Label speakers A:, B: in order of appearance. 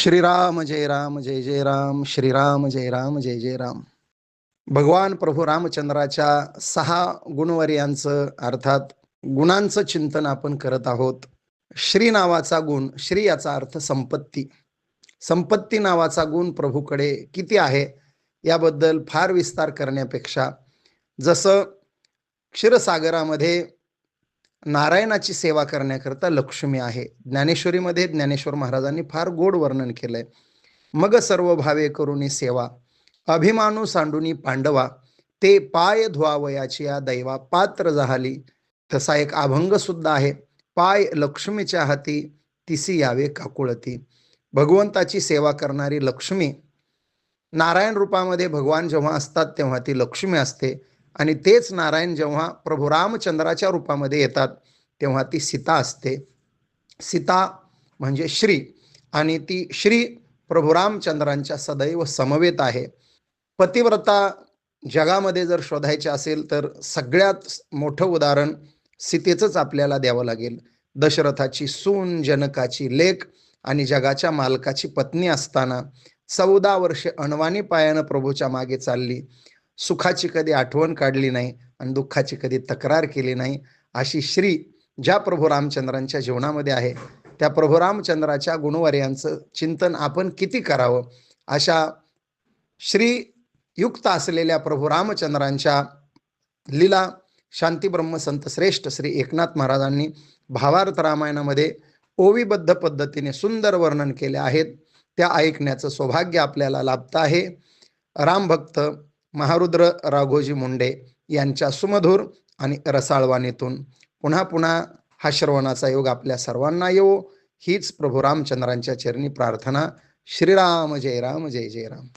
A: श्रीराम जय राम जय जय राम श्रीराम जय राम जय जय राम. भगवान प्रभू रामचंद्राच्या सहा गुणवर्यांचं अर्थात गुणांचं चिंतन आपण करत आहोत. श्री नावाचा गुण श्री याचा अर्थ संपत्ती. संपत्ती नावाचा गुण प्रभूकडे किती आहे? याबद्दल फार विस्तार करण्यापेक्षा जसं क्षीरसागरामध्ये नारायणाची सेवा करण्याकरता लक्ष्मी आहे. ज्ञानेश्वरीमध्ये ज्ञानेश्वर महाराजांनी फार गोड वर्णन केलंय. मग सर्व भावे करुणी सेवा. अभिमानू सांडुनी पांडवा. ते पाय धुवावयाची या दैवा पात्र झाली तसा एक अभंग सुद्धा आहे. पाय लक्ष्मीच्या हाती तिसी यावे काकुळती. भगवंताची सेवा करणारी लक्ष्मी. नारायण रूपामध्ये भगवान जेव्हा असतात तेव्हा ती लक्ष्मी असते. आणि तेच नारायण जेव्हा प्रभू रामचंद्राच्या रूपामध्ये येतात तेव्हा ती सीता असते. सीता म्हणजे श्री आणि ती श्री प्रभू रामचंद्रांच्या सदैव समवेत आहे. पतिव्रता जगामध्ये जर शोधायचे असेल तर सगळ्यात मोठं उदाहरण सीतेचंच आपल्याला द्यावं लागेल. दशरथाची सून जनकाची लेख आणि जगाच्या मालकाची पत्नी असताना चौदा वर्षे अणवानी पायानं प्रभूच्या मागे चालली. सुखाची कधी आठवण काढली नाही आणि दुःखाची कधी तक्रार केली नाही अशी श्री ज्या प्रभू रामचंद्रांच्या जीवनामध्ये आहे त्या प्रभू रामचंद्राच्या गुणवर्यांचं चिंतन आपण किती करावं अशा श्री युक्त असलेल्या प्रभू रामचंद्रांच्या लीला शांतीब्रह्म संत श्रेष्ठ श्री एकनाथ महाराजांनी भावार्थ रामायणामध्ये ओवीबद्ध पद्धतीने सुंदर वर्णन केले आहेत त्या ऐकण्याचं सौभाग्य आपल्याला लाभतं आहे. रामभक्त महारुद्र राघोजी मुंडे यांच्या सुमधुर आणि रसाळवाणीतून पुन्हा पुन्हा हा श्रवणाचा योग आपल्या सर्वांना येवो. हीच प्रभू रामचंद्रांच्या चरणी प्रार्थना. श्रीराम जय राम जय जय राम.